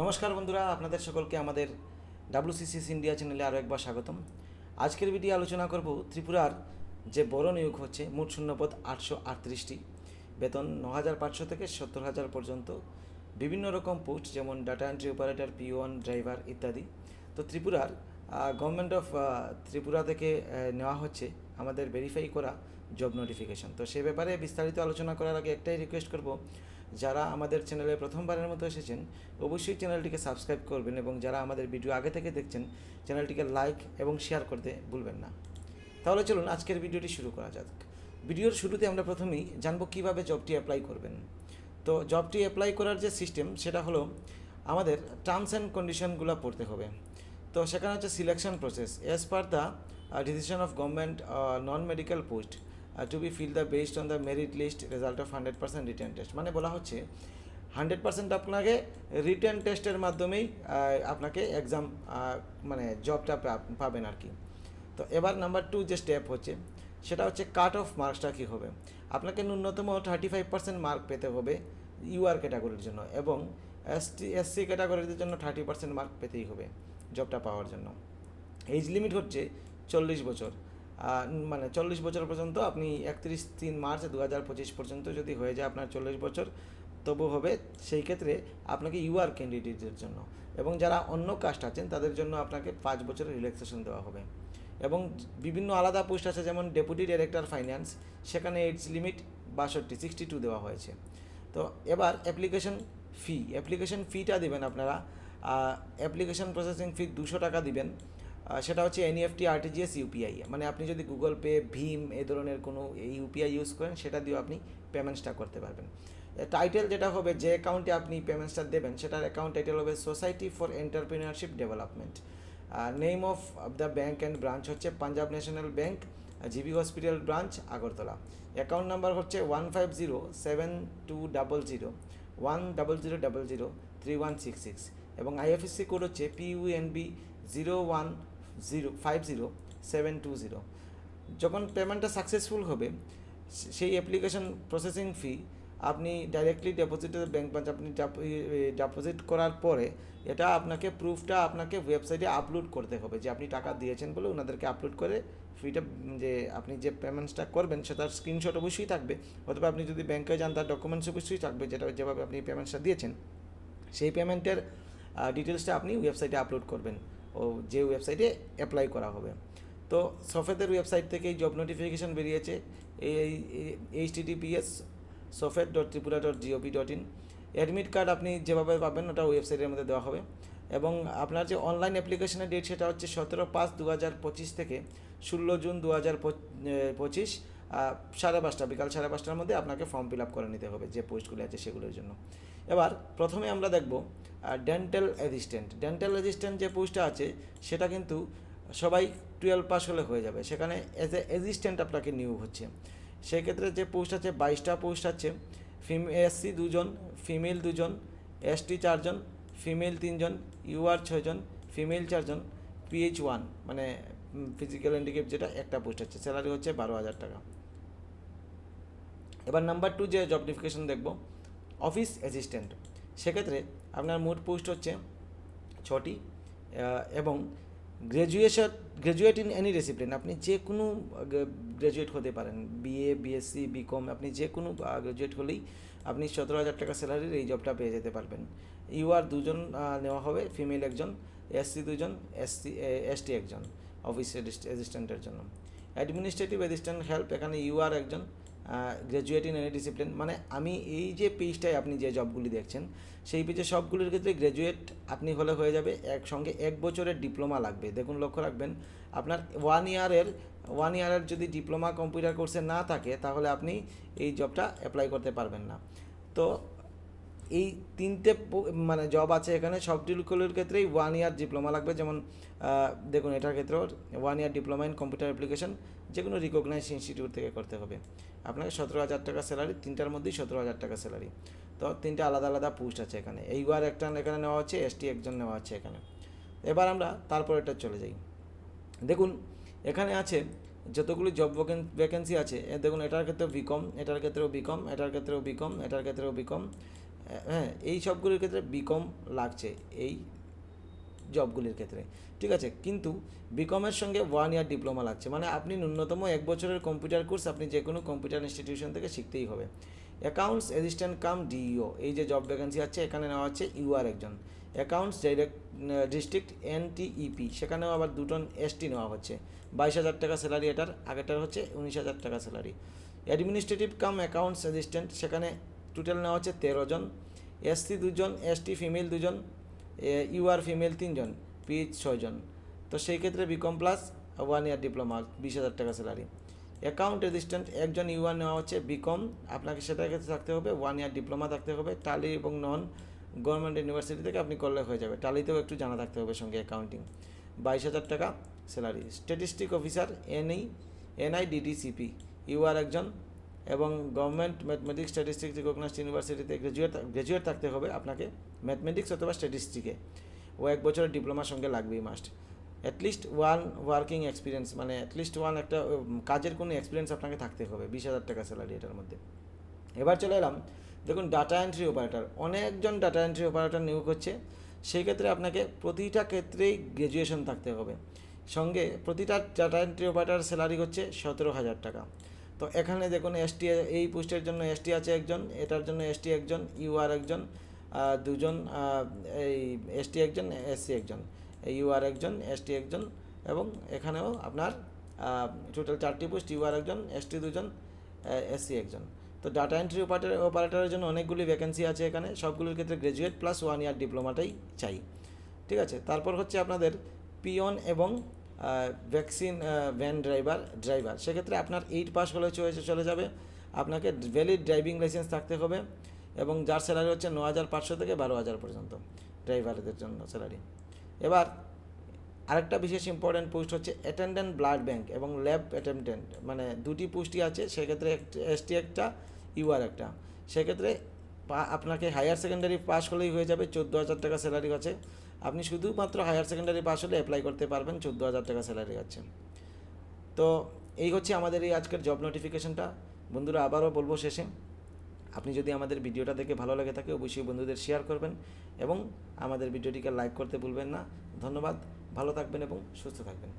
নমস্কার বন্ধুরা, আপনাদের সকলকে আমাদের ডাব্লুসিসিএস ইন্ডিয়া চ্যানেলে আরও একবার স্বাগতম। আজকের ভিডিও আলোচনা করব ত্রিপুরার যে বড় নিয়োগ হচ্ছে, মোট শূন্যপদ আটশো আটত্রিশটি। বেতন ন হাজার পাঁচশো থেকে সত্তর হাজার পর্যন্ত। বিভিন্ন রকম পোস্ট যেমন data entry operator, P one, driver ইত্যাদি। তো ত্রিপুরার গভর্নমেন্ট অফ ত্রিপুরা থেকে নেওয়া হচ্ছে আমাদের ভেরিফাই করা জব নোটিফিকেশন তো সে ব্যাপারে বিস্তারিত আলোচনা করার আগে একটাই রিকোয়েস্ট করব যারা আমাদের চ্যানেলে প্রথমবারের মতো এসেছেন, অবশ্যই চ্যানেলটিকে সাবস্ক্রাইব করবেন এবং যারা আমাদের ভিডিও আগে থেকে দেখছেন চ্যানেলটিকে লাইক এবং শেয়ার করতে ভুলবেন না। তাহলে চলুন আজকের ভিডিওটি শুরু করা যাক। ভিডিওর শুরুতে আমরা প্রথমেই জানব কীভাবে জবটি অ্যাপ্লাই করবেন। তো জবটি অ্যাপ্লাই করার যে সিস্টেম সেটা হলো আমাদের টার্মস অ্যান্ড কন্ডিশনগুলো পড়তে হবে। তো সেখানে হচ্ছে selection process as per the decision of government non medical post to be fill the based on the merit list result of hundred percent return test মানে বলা হচ্ছে হান্ড্রেড পার্সেন্ট আপনাকে রিটার্ন টেস্টের মাধ্যমেই আপনাকে এক্সাম মানে জবটা পাবেন আর কি তো এবার নাম্বার টু যে স্টেপ হচ্ছে, সেটা হচ্ছে কাট অফ মার্কসটা কী হবে? আপনাকে ন্যূনতম থার্টি ফাইভ পার্সেন্ট মার্ক পেতে হবে ইউআর ক্যাটাগরির জন্য এবং এসটি এসসি ক্যাটাগরিদের জন্য থার্টি পার্সেন্ট মার্ক পেতেই হবে জবটা পাওয়ার জন্য। এজ লিমিট হচ্ছে চল্লিশ বছর। মানে চল্লিশ বছর পর্যন্ত আপনি একত্রিশ তিন মার্চ দু হাজার পঁচিশ পর্যন্ত যদি হয়ে যায় আপনার চল্লিশ বছর, তবু হবে সেই ক্ষেত্রে আপনাকে ইউআর ক্যান্ডিডেটের জন্য। এবং যারা অন্য কাস্ট আছেন, তাদের জন্য আপনাকে পাঁচ বছরের রিল্যাক্সেশন দেওয়া হবে। এবং বিভিন্ন আলাদা পোস্ট আছে, যেমন ডেপুটি ডাইরেক্টর ফাইন্যান্স সেখানে এজ লিমিট বাষট্টি সিক্সটি টু দেওয়া হয়েছে। তো এবার অ্যাপ্লিকেশন ফি অ্যাপ্লিকেশন ফিটা দিবেন আপনারা। অ্যাপ্লিকেশন প্রসেসিং ফি দুশো টাকা দিবেন। সেটা হচ্ছে এনইএফটি আরটিজিএস ইউপিআই মানে আপনি যদি গুগল পে ভীম এ ধরনের কোনো ইউপিআই ইউজ করেন সেটা দিয়েও আপনি পেমেন্টসটা করতে পারবেন। টাইটেল যেটা হবে যে অ্যাকাউন্টে আপনি পেমেন্টসটা দেবেন সেটার অ্যাকাউন্ট টাইটেল হবে society for entrepreneurship development name of the bank and branch হচ্ছে Punjab National Bank GB hospital branch Agartala account number হচ্ছে one five zero seven two double zero one double zero double zero three one six six এবং IFSC code হচ্ছে PUNB zero one zero five zero seven two zero যখন পেমেন্টটা successful হবে সেই application processing fee আপনি directly ডেপোজিটের bank branch আপনি deposit করার পরে এটা আপনাকে প্রুফটা আপনাকে ওয়েবসাইটে আপলোড করতে হবে যে আপনি টাকা দিয়েছেন বলে ওনাদেরকে আপলোড করে ফিটা যে আপনি যে পেমেন্টসটা করবেন সেটার স্ক্রিনশট অবশ্যই থাকবে। অথবা আপনি যদি ব্যাংকে যান তার ডকুমেন্টস অবশ্যই থাকবে যেটা, যেভাবে আপনি পেমেন্টসটা দিয়েছেন। সেই পেমেন্টের ডিটেলসটা আপনি ওয়েবসাইটে আপলোড করবেন। ও যে ওয়েবসাইটে অ্যাপ্লাই করা হবে। তো সফেদের ওয়েবসাইট থেকেই জব নোটিফিকেশান বেরিয়েছে। এই HTTPS SOFED dot Tripura dot GOV dot in admit card আপনি যেভাবে পাবেন ওটা ওয়েবসাইটের মধ্যে দেওয়া হবে। এবং আপনার যে অনলাইন অ্যাপ্লিকেশনের ডেট সেটা হচ্ছে সতেরো পাঁচ দু হাজার পঁচিশ থেকে ষোলো জুন দু হাজার পঁচিশ সাড়ে পাঁচটা বিকাল সাড়ে পাঁচটার মধ্যে আপনাকে ফর্ম ফিল আপ করে নিতে হবে যে পোস্টগুলি আছে সেগুলোর জন্য। এবার প্রথমে আমরা দেখব ডেন্টাল অ্যাসিস্ট্যান্ট ডেন্টাল অ্যাসিস্ট্যান্ট যে পোস্টটা আছে, সেটা কিন্তু সবাই টুয়েলভ পাস হলে হয়ে যাবে। সেখানে এজ এ অ্যাসিস্ট্যান্ট আপনাকে নিয়োগ হচ্ছে। সেক্ষেত্রে যে পোস্ট আছে, বাইশটা পোস্ট আছে ফিম এসসি দুজন ফিমেল দুজন এসটি চারজন ফিমেল তিনজন ইউআর ছয়জন ফিমেল চারজন পিএইচ ওয়ান মানে ফিজিক্যাল হ্যান্ডিক্যাপ যেটা, একটা পোস্ট আছে। স্যালারি হচ্ছে বারো হাজার টাকা। এবার নাম্বার টু যে জব নোটিফিকেশন দেখব অফিস অ্যাসিস্ট্যান্ট সেক্ষেত্রে আপনার মোট পোস্ট হচ্ছে ছটি এবং graduation graduate in any discipline আপনি যে কোনো গ্র্যাজুয়েট হতে পারেন বিএ বিএসসি বিকম আপনি যে কোনো গ্র্যাজুয়েট হলেই আপনি সতেরো হাজার টাকা স্যালারির এই জবটা পেয়ে যেতে পারবেন। ইউআর দুজন নেওয়া হবে ফিমেল একজন এসসি দুজন এসসি এসটি একজন অফিস অ্যাসিস্ট্যান্টের জন্য। অ্যাডমিনিস্ট্রেটিভ অ্যাসিস্ট্যান্ট হেল্প এখানে ইউআর একজন গ্র্যাজুয়েট ইন এনি ডিসিপ্লিন মানে আমি এই যে পেজটায় আপনি যে জবগুলি দেখছেন, সেই পেজে সবগুলির ক্ষেত্রে গ্র্যাজুয়েট আপনি হলে হয়ে যাবে, একসঙ্গে এক বছরের ডিপ্লোমা লাগবে। দেখুন, লক্ষ্য রাখবেন, আপনার ওয়ান ইয়ারের ওয়ান ইয়ারের যদি ডিপ্লোমা কম্পিউটার কোর্সে না থাকে, তাহলে আপনি এই জবটা অ্যাপ্লাই করতে পারবেন না। তো এই তিনটে মানে জব আছে এখানে, সব সবগুলোর ক্ষেত্রেই ওয়ান ইয়ার ডিপ্লোমা লাগবে। যেমন দেখুন, এটার ক্ষেত্রেও one year diploma in computer application যে কোনো রিকগনাইজ ইনস্টিটিউট থেকে করতে হবে। আপনাকে সতেরো হাজার টাকা স্যালারি তিনটার মধ্যেই সতেরো হাজার টাকা স্যালারি তো তিনটে আলাদা আলাদা পোস্ট আছে এখানে। এই ওয়ার একটা এখানে নেওয়া হচ্ছে এসটি একজন নেওয়া হচ্ছে এখানে। এবার আমরা তারপর এটা চলে যাই। দেখুন, এখানে আছে যতগুলি জব ভ্যাকেন্সি আছে। দেখুন, এটার ক্ষেত্রেও বিকম এটার ক্ষেত্রেও বিকম এটার ক্ষেত্রেও বিকম এটার ক্ষেত্রেও বিকম হ্যাঁ এই সবগুলির ক্ষেত্রে বিকম লাগছে, এই জবগুলির ক্ষেত্রে। ঠিক আছে, কিন্তু বিকমের সঙ্গে ওয়ান ইয়ার ডিপ্লোমা লাগছে মানে আপনি ন্যূনতম এক বছরের কম্পিউটার কোর্স আপনি যে কোনো কম্পিউটার ইনস্টিটিউশন থেকে শিখতেই হবে। অ্যাকাউন্টস অ্যাসিস্ট্যান্ট কাম ডিইও এই যে জব ভ্যাকেন্সি আছে, এখানে নেওয়া হচ্ছে ইউআর একজন। অ্যাকাউন্টস ডাইরেক্ট ডিস্ট্রিক্ট এনটিইপি সেখানেও আবার দুটো এসটি নেওয়া হচ্ছে। বাইশ হাজার টাকা স্যালারি এটার, আগেরটার হচ্ছে উনিশ হাজার টাকা salary administrative cum accounts assistant সেখানে টোটাল নেওয়া হচ্ছে তেরো জন। এসসি দুজন এসটি ফিমেল দুজন ইউআর ফিমেল তিনজন পিএইচ ছয়জন তো সেই ক্ষেত্রে BCom plus one year diploma বিশ হাজার টাকা স্যালারি অ্যাকাউন্ট অ্যাসিস্ট্যান্ট একজন ইউআর নেওয়া হচ্ছে বিকম আপনাকে সেটার ক্ষেত্রে থাকতে হবে ওয়ান ইয়ার ডিপ্লোমা থাকতে হবে টালি এবং নন গভর্নমেন্ট ইউনিভার্সিটি থেকে আপনি করলে হয়ে যাবে। টালিতেও একটু জানা থাকতে হবে সঙ্গে অ্যাকাউন্টিং বাইশ হাজার টাকা salary statistic officer NE NIDDCP UR একজন এবং গভর্নমেন্ট ম্যাথমেটিক্স স্ট্যাটিস্টিক্স রিকগনাইজড ইউনিভার্সিটিতে গ্রাজুয়েট গ্রাজুয়েট থাকতে হবে আপনাকে ম্যাথমেটিক্স অথবা স্ট্যাটিস্টিকে ও এক বছরের ডিপ্লোমার সঙ্গে লাগবেই must at least one working experience মানে অ্যাটলিস্ট ওয়ান একটা কাজের কোনো এক্সপিরিয়েন্স আপনাকে থাকতে হবে, বিশ হাজার টাকা স্যালারি এটার মধ্যে। এবার চলে এলাম, দেখুন ডাটা এন্ট্রি অপারেটর অনেকজন ডাটা এন্ট্রি অপারেটর নিয়োগ হচ্ছে, সেই ক্ষেত্রে আপনাকে প্রতিটা ক্ষেত্রেই গ্র্যাজুয়েশন থাকতে হবে। সঙ্গে প্রতিটা ডাটা এন্ট্রি অপারেটর স্যালারি হচ্ছে সতেরো হাজার টাকা। তো এখানে দেখুন এসটি এই পোস্টের জন্য এসটি আছে একজন এটার জন্য এসটি একজন ইউআর একজন আহ, দুজন এই এসটি একজন এসসি একজন ইউআর একজন এসটি একজন এবং এখানেও আপনার টোটাল চারটি পোস্ট ইউআর একজন এসটি দুজন এসসি একজন। তো ডাটা এন্ট্রি অপারেটর অপারেটরের জন্য অনেকগুলি ভ্যাকেন্সি আছে এখানে সবগুলোর ক্ষেত্রে গ্র্যাজুয়েট প্লাস ওয়ান ইয়ার ডিপ্লোমাটাই চাই। ঠিক আছে? তারপর হচ্ছে আপনাদের পিয়ন এবং ভ্যাকসিন ভ্যান ড্রাইভার ড্রাইভার সেক্ষেত্রে আপনার এইট পাস হলে চলে চলে যাবে। আপনাকে ভ্যালিড ড্রাইভিং লাইসেন্স থাকতে হবে এবং যার স্যালারি হচ্ছে ন হাজার পাঁচশো থেকে বারো হাজার পর্যন্ত ড্রাইভারদের জন্য স্যালারি এবার আরেকটা বিশেষ ইম্পর্ট্যান্ট পোস্ট হচ্ছে অ্যাটেন্ডেন্ট ব্লাড ব্যাঙ্ক এবং ল্যাব অ্যাটেন্ডেন্ট মানে দুটি পোস্টই আছে, সেক্ষেত্রে এসটি একটা ইউআর একটা। সেক্ষেত্রে আপনাকে হায়ার সেকেন্ডারি পাস হলেই হয়ে যাবে, চোদ্দ হাজার টাকা স্যালারি আছে। আপনি শুধুমাত্র হায়ার সেকেন্ডারি পাস হলে অ্যাপ্লাই করতে পারবেন চোদ্দ হাজার টাকা স্যালারি আছে তো এই হচ্ছে আমাদের এই আজকের জব নোটিফিকেশনটা বন্ধুরা, আবারও বলব শেষে, আপনি যদি আমাদের ভিডিওটা দেখে ভালো লাগে থাকে, অবশ্যই বন্ধুদের শেয়ার করবেন এবং আমাদের ভিডিওটিকে লাইক করতে ভুলবেন না। ধন্যবাদ, ভালো থাকবেন এবং সুস্থ থাকবেন।